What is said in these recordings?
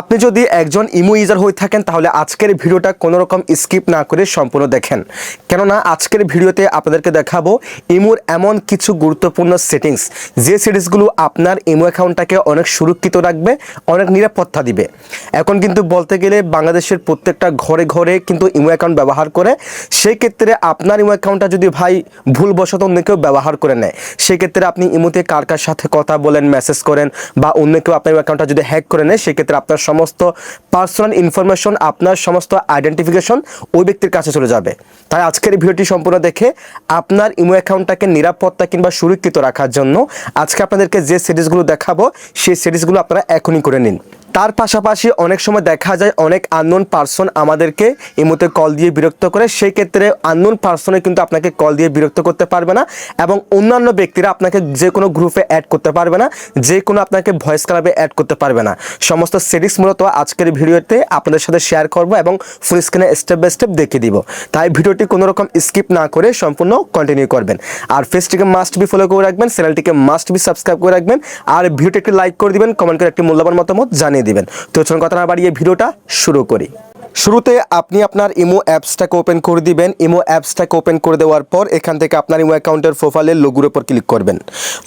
আপনি যদি একজন ইমো ইউজার হয়ে থাকেন, তাহলে আজকের ভিডিওটা কোনো রকম স্কিপ না করে সম্পূর্ণ দেখেন। কেননা, আজকের ভিডিওতে আপনাদেরকে দেখাবো ইমোর এমন কিছু গুরুত্বপূর্ণ সেটিংস। যে সেটিংসগুলো আপনার ইমো অ্যাকাউন্টটাকে অনেক সুরক্ষিত রাখবে, অনেক নিরাপত্তা দিবে। এখন কিন্তু বলতে গেলে বাংলাদেশের প্রত্যেকটা ঘরে ঘরে কিন্তু ইমো অ্যাকাউন্ট ব্যবহার করে। সেই ক্ষেত্রে আপনার ইমো অ্যাকাউন্টটা যদি ভাই ভুলবশত অন্য কেউ ব্যবহার করে নেয়, সেক্ষেত্রে আপনি ইমোতে কার কার সাথে কথা বলেন, মেসেজ করেন বা অন্য কেউ আপনার অ্যাকাউন্টটা যদি হ্যাক করে নেয়, সেক্ষেত্রে আপনার সমস্ত পার্সোনাল ইনফরমেশন আপনার সমস্ত আইডেন্টিফিকেশন ওই ব্যক্তির কাছে চলে যাবে। তাই আজকের এই ভিডিওটি সম্পূর্ণ দেখে আপনার ইমো অ্যাকাউন্টটাকে নিরাপত্তা কিংবা সুরক্ষিত রাখার জন্য আজকে আপনাদেরকে যে সিরিজগুলো দেখাবো, সেই সিরিজগুলো আপনারা এখনই করে নিন। তার পাশাপাশি অনেক সময় দেখা যায় অনেক আননোন পার্সন আমাদেরকে ইমোতে কল দিয়ে বিরক্ত করে। সেই ক্ষেত্রে আননোন পার্সনে কিন্তু আপনাকে কল দিয়ে বিরক্ত করতে পারবে না এবং অন্যান্য ব্যক্তিরা আপনাকে যে কোনো গ্রুপে অ্যাড করতে পারবে না, যে কোনো আপনাকে ভয়েস ক্লাবে অ্যাড করতে পারবে না। সমস্ত সেটিংস মূলত আজকের ভিডিওতে আপনাদের সাথে শেয়ার করব এবং ফুল স্ক্রিনে স্টেপ বাই স্টেপ দেখিয়ে দিব। তাই ভিডিওটি কোনো রকম স্কিপ না করে সম্পূর্ণ কন্টিনিউ করবেন। আর ফেসটিকে মাস্ট বি ফলো করে রাখবেন চ্যানেলটিকে মাস্ট বি সাবস্ক্রাইব করে রাখবেন, আর ভিডিওটি একটি লাইক করে দিবেন কমেন্ট করে একটি মূল্যবান মতামত জানিয়ে দিবেন। তো চলুন কথা না বাড়িয়ে ভিডিওটা শুরু করি। শুরুতে আপনি আপনার ইমো অ্যাপসটাকে ওপেন করে দিবেন। ইমো অ্যাপসটাকে ওপেন করে দেওয়ার পর এখান থেকে আপনার ইমো অ্যাকাউন্টের প্রোফাইলের লোগোর উপর ক্লিক করবেন।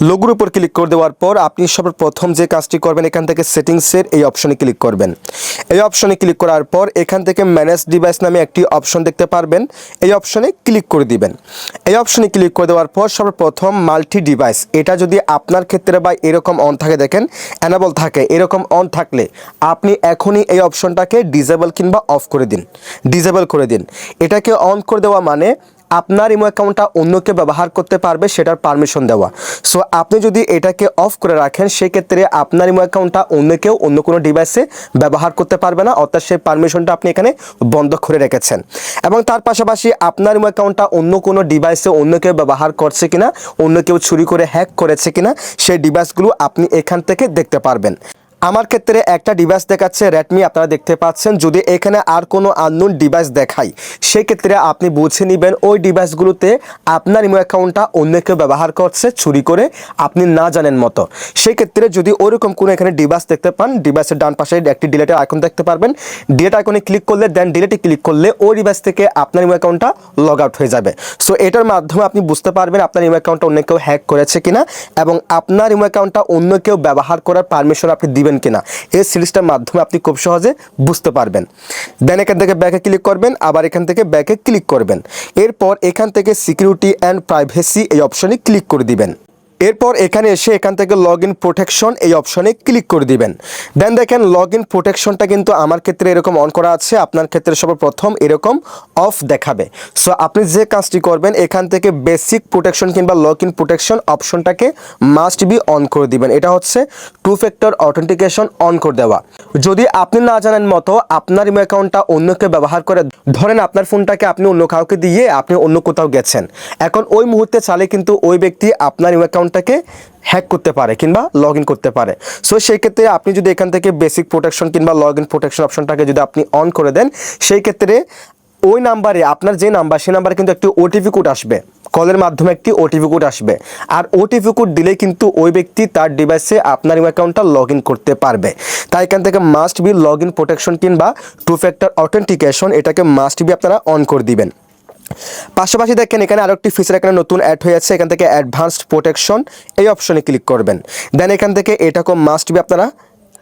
লোগোর উপর ক্লিক করে দেওয়ার পর আপনি সর্বপ্রথম যে কাজটি করবেন এখান থেকে সেটিংসের এই অপশনে ক্লিক করবেন। এই অপশনে ক্লিক করার পর এখান থেকে ম্যানেজ ডিভাইস নামে একটি অপশন দেখতে পারবেন। এই অপশনে ক্লিক করে দিবেন। এই অপশনে ক্লিক করে দেওয়ার পর সর্বপ্রথম মাল্টি ডিভাইস এটা যদি আপনার ক্ষেত্রে বা এরকম অন থাকে দেখেন অ্যানাবল থাকে। এরকম অন থাকলে আপনি এখনই এই অপশনটাকে ডিজেবল কিংবা অফ করে দিন। ডিজেবল করে দিন। এটাকে অন করে দেওয়া মানে আপনার ইমো অ্যাকাউন্টটা অন্যকে ব্যবহার করতে পারবে, সেটার পারমিশন দেওয়া। সো আপনি যদি এটাকে অফ করে রাখেন, সেক্ষেত্রে আপনার ইমো অ্যাকাউন্টটা অন্য কেউ অন্য কোনো ডিভাইসে ব্যবহার করতে পারবে না, অর্থাৎ সেই পারমিশনটা আপনি এখানে বন্ধ করে রেখেছেন। এবং তার পাশাপাশি আপনার ইমো অ্যাকাউন্টটা অন্য কোনো ডিভাইসে অন্য কেউ ব্যবহার করছে কিনা, অন্য কেউ চুরি করে হ্যাক করেছে কিনা, সেই ডিভাইসগুলো আপনি এখান থেকে দেখতে পারবেন। আমার ক্ষেত্রে একটা ডিভাইস দেখাচ্ছে রেডমি আপনারা দেখতে পাচ্ছেন। যদি এখানে আর কোনো আননোন ডিভাইস দেখাই, সেক্ষেত্রে আপনি বুঝে নেবেন ওই ডিভাইসগুলোতে আপনার ইমো অ্যাকাউন্টটা অন্য কেউ ব্যবহার করছে, চুরি করে, আপনি না জানেন মতো। সেক্ষেত্রে যদি ওরকম কোনো এখানে ডিভাইস দেখতে পান ডিভাইসের ডান পাশে একটি ডিলেটের আইকন দেখতে পারবেন। ডিলেট আইকনে ক্লিক করলে দেন ডিলেটে ক্লিক করলে ওই ডিভাইস থেকে আপনার ইমো অ্যাকাউন্টটা লগ আউট হয়ে যাবে। সো এটার মাধ্যমে আপনি বুঝতে পারবেন আপনার ইমো অ্যাকাউন্টটা অন্য কেউ হ্যাক করেছে কিনা, এবং আপনার ইমো অ্যাকাউন্টটা অন্য কেউ ব্যবহার করার পারমিশন আপনি দিবেন কিনা? এই সিরিজটার মাধ্যমে আপনি খুব সহজে বুঝতে পারবেন। দেন এখান থেকে ব্যাকে ক্লিক করবেন, আবার এখান থেকে ব্যাকে ক্লিক করবেন। এরপর এখান থেকে সিকিউরিটি অ্যান্ড প্রাইভেসি এই অপশনে ক্লিক করে দিবেন। এরপর এখানে এসে এখান থেকে লগ ইন প্রোটেকশন এই অপশনে ক্লিক করে দিবেন। দেন দেখেন লগ ইন প্রোটেকশনটা কিন্তু আমার ক্ষেত্রে এরকম অন করা আছে, আপনার ক্ষেত্রে সর্বপ্রথম এরকম অফ দেখাবে। সো আপনি যে কাজটি করবেন, এখান থেকে বেসিক প্রোটেকশন কিংবা লগ ইন প্রোটেকশন অপশনটাকে মাস্ট বি অন করে দিবেন। এটা হচ্ছে টু ফ্যাক্টর অথেন্টিকেশন অন করে দেওয়া। যদি আপনি না জানেন মতো আপনার ইমো অ্যাকাউন্টটা অন্যকে ব্যবহার করে, ধরেন আপনার ফোনটাকে আপনি অন্য কাউকে দিয়ে আপনি অন্য কোথাও গেছেন। এখন ওই মুহূর্তে চালে কিন্তু ওই ব্যক্তি আপনার ইমো অ্যাকাউন্টটাকে হ্যাক করতে পারে কিংবা লগ করতে পারে। সো সেই ক্ষেত্রে আপনি যদি এখান থেকে বেসিক প্রোটেকশন কিংবা লগ ইন প্রোটেকশন অপশনটাকে যদি আপনি অন করে দেন সেই ক্ষেত্রে ওই নাম্বারে আপনার যে নাম্বার সেই নাম্বারে কিন্তু একটি ওটিপি কোড আসবে। কলের মাধ্যমে একটি ওটিপি কোড আসবে। আর ওটিপি কোড দিলে কিন্তু ওই ব্যক্তি তার ডিভাইসে আপনার অ্যাকাউন্টটা লগ করতে পারবে। তাই এখান থেকে must be log in protection কিংবা টু ফ্যাক্টর অথেন্টিকেশন এটাকে মাস্ট বি আপনারা অন করে দিবেন। পাশাপাশি দেখেন, এখানে আরও একটি ফিচার এখানে নতুন অ্যাড হয়েছে, এখান থেকে অ্যাডভান্সড প্রোটেকশন এই অপশনে ক্লিক করবেন। দেন এখান থেকে এটাকেও মাস্ট বি আপনারা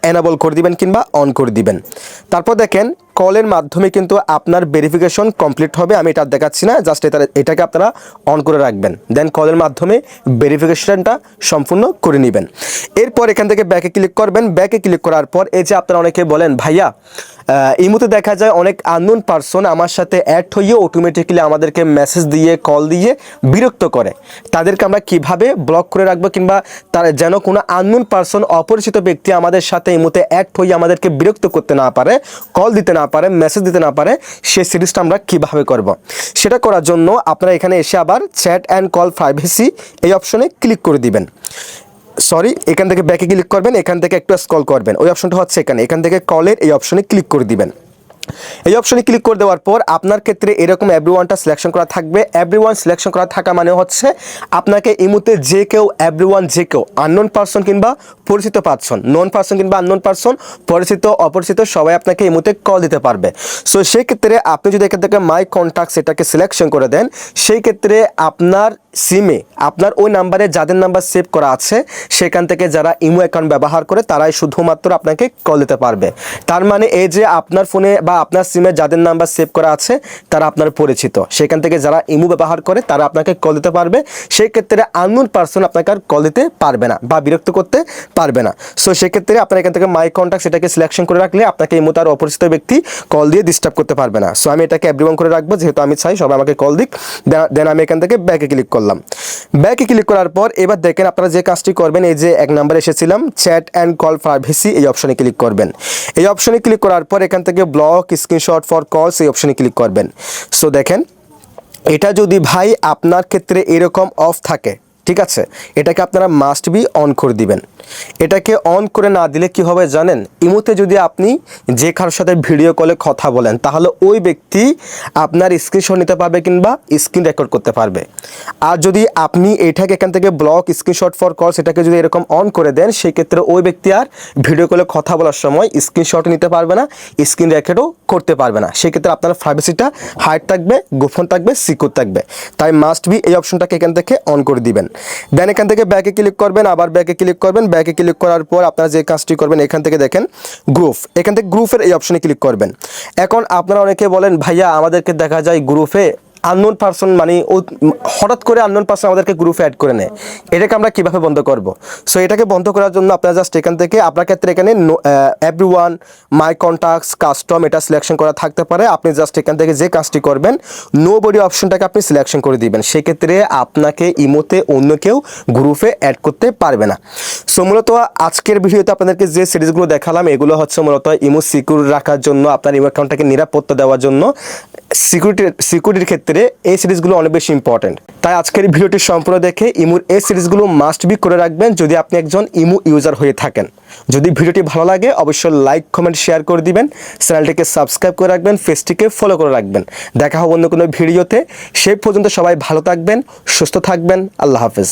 এনাবল করে দিবেন কিংবা অন করে দিবেন। তারপর দেখেন কলের মাধ্যমে কিন্তু আপনার ভেরিফিকেশন কমপ্লিট হবে, আমি এটা দেখাচ্ছি না জাস্ট এটা, এটাকে আপনারা অন করে রাখবেন। দেন কলের মাধ্যমে ভেরিফিকেশনটা সম্পূর্ণ করে নেবেন। এরপর এখান থেকে ব্যাকে ক্লিক করবেন। ব্যাকে ক্লিক করার পর, এই যে আপনারা অনেকে বলেন, ভাইয়া এই মুহূর্তে দেখা যায় অনেক আননোন পার্সন আমার সাথে অ্যাড হয়ে অটোমেটিক্যালি আমাদেরকে মেসেজ দিয়ে কল দিয়ে বিরক্ত করে। তাদেরকে আমরা কীভাবে ব্লক করে রাখব কিংবা তার যেন কোনো আননোন পার্সন অপরিচিত ব্যক্তি আমাদের সাথে এই মুহূর্তে অ্যাড হয়ে আমাদেরকে বিরক্ত করতে না পারে কল দিতে না পারে মেসেজ দিতে না পারে, সে সিরিজটা আমরা কীভাবে করব। সেটা করার জন্য আপনারা এখানে এসে আবার চ্যাট অ্যান্ড কল প্রাইভেসি এই অপশনে ক্লিক করে দিবেন। সরি এখান থেকে ব্যাকে ক্লিক করবেন, এখান থেকে একটু স্কল করবেন। ওই অপশনটা হচ্ছে এখানে, এখান থেকে কলের এই অপশনে ক্লিক করে দিবেন। এই অপশনে ক্লিক করে দেওয়ার পর আপনার ক্ষেত্রে এরকম এভরি ওয়ানটা সিলেকশন করা থাকবে। এভরি ওয়ান সিলেকশন করা থাকা মানে হচ্ছে আপনাকে ইমুতে যে কেউ এভরি ওয়ান যে কেউ আননোন পার্সন কিংবা পরিচিত পার্সন নন পার্সন কিংবা আননোন পার্সন পরিচিত, অপরিচিত, সবাই আপনাকে ইমুতে কল দিতে পারবে। সো সেই ক্ষেত্রে আপনি যদি এখান থেকে মাই কন্ট্যাক্ট সেটাকে সিলেকশন করে দেন, সেই ক্ষেত্রে আপনার সিমে আপনার ওই নাম্বারে যাদের নাম্বার সেভ করা আছে, সেখান থেকে যারা ইমো অ্যাকাউন্ট ব্যবহার করে, তারাই শুধুমাত্র আপনাকে কল দিতে পারবে। তার মানে এই যে আপনার ফোনে বা আপনার সিমে যাদের নাম্বার সেভ করা আছে, তারা আপনার পরিচিত। সেখান থেকে যারা ইমো ব্যবহার করে, তারা আপনাকে কল দিতে পারবে। সেই ক্ষেত্রে আননোন পার্সন আপনাকে আর কল দিতে পারবে না বা বিরক্ত করতে পারবে না। সো সেক্ষেত্রে আপনার এখান থেকে মাই কন্ট্যাক্ট সেটাকে সিলেকশন করে রাখলে আপনাকে ইমো তার অপরিচিত ব্যক্তি কল দিয়ে ডিস্টার্ব করতে পারবে না। সো আমি এটাকে এভরিওয়ান করে রাখব, যেহেতু আমি চাই সবাই আমাকে কল দিক। দেন আমি এখান থেকে ব্যাকে ক্লিক করলাম। ব্যাকে ক্লিক করার পর এবার দেখেন আপনারা যে কাজটি করবেন, এই যে এক নাম্বার এসেছিলাম, চ্যাট অ্যান্ড কল প্রাইভেসি এই অপশনে ক্লিক করবেন। এই অপশনে ক্লিক করার পর এখান থেকে ব্লক, স্ক্রিনশট ফর কলস, এই অপশনে ক্লিক করবেন। সো দেখেন, এটা যদি ভাই আপনার ক্ষেত্রে এরকম অফ থাকে ঠিক আছে? এটাকে আপনারা মাস্ট বি অন করে দিবেন। এটাকে অন করে না দিলে কি হবে জানেন? ইমুতে যদি আপনি যে কারোর সাথে ভিডিও কলে কথা বলেন, তাহলে ওই ব্যক্তি আপনার স্ক্রিনশট নিতে পারবে কিংবা স্ক্রিন রেকর্ড করতে পারবে। আর যদি আপনি এটাকে এখান থেকে ব্লক স্ক্রিনশট ফর কল সেটাকে যদি এরকম অন করে দেন সেই ক্ষেত্রে ওই ব্যক্তি আর ভিডিও কলে কথা বলার সময় স্ক্রিনশট নিতে পারবে না স্ক্রিন রেকর্ডও করতে পারবে না। সেক্ষেত্রে আপনার প্রাইভেসিটা হাইড থাকবে, গোপন থাকবে সিকিউর থাকবে। তাই মাস্ট বি এই অপশনটাকে এখান থেকে অন করে দিবেন। দেন এখান থেকে ব্যাকে ক্লিক করবেন, আবার ব্যাকে ক্লিক করবেন। ব্যাকে ক্লিক করার পর আপনারা যে কাজটি করবেন, এখান থেকে দেখেন গ্রুপ এখান থেকে গ্রুপের এই অপশনে ক্লিক করবেন। এখন আপনারা অনেকে বলেন, ভাইয়া, আমাদেরকে দেখা যায় গ্রুপে আননোন পার্সন মানে হঠাৎ করে আননোন পার্সন আমাদেরকে গ্রুপে অ্যাড করে নেয়। এটাকে আমরা কীভাবে বন্ধ করব? সো এটাকে বন্ধ করার জন্য আপনারা জাস্ট এখান থেকে, আপনার ক্ষেত্রে এখানে every one my contacts custom এটা সিলেকশন করা থাকতে পারে। আপনি জাস্ট এখান থেকে যে কাজটি করবেন নো বডি অপশনটাকে আপনি সিলেকশন করে দিবেন। সেক্ষেত্রে আপনাকে ইমোতে অন্য কেউ গ্রুপে অ্যাড করতে পারবে না। সো মূলত আজকের ভিডিওতে আপনাদেরকে যে সিরিজগুলো দেখালাম, এগুলো হচ্ছে মূলত ইমো সিকিউর রাখার জন্য, আপনার ইমো অ্যাকাউন্টটাকে নিরাপত্তা দেওয়ার জন্য। সিকিউরিটি সিকিউরিটির ক্ষেত্রে এই সিরিজগুলো অনেক বেশি ইম্পর্টেন্ট তাই আজকের এই ভিডিওটি সম্পূর্ণ দেখে ইমুর এই সিরিজগুলো মাস্ট বি করে রাখবেন যদি আপনি একজন ইমু ইউজার হয়ে থাকেন। যদি ভিডিওটি ভালো লাগে, অবশ্যই লাইক কমেন্ট শেয়ার করে দিবেন। চ্যানেলটিকে সাবস্ক্রাইব করে রাখবেন ফেসটিকে ফলো করে রাখবেন। দেখা হবে অন্য কোনো ভিডিওতে। সেই পর্যন্ত সবাই ভালো থাকবেন, সুস্থ থাকবেন। আল্লাহ হাফেজ।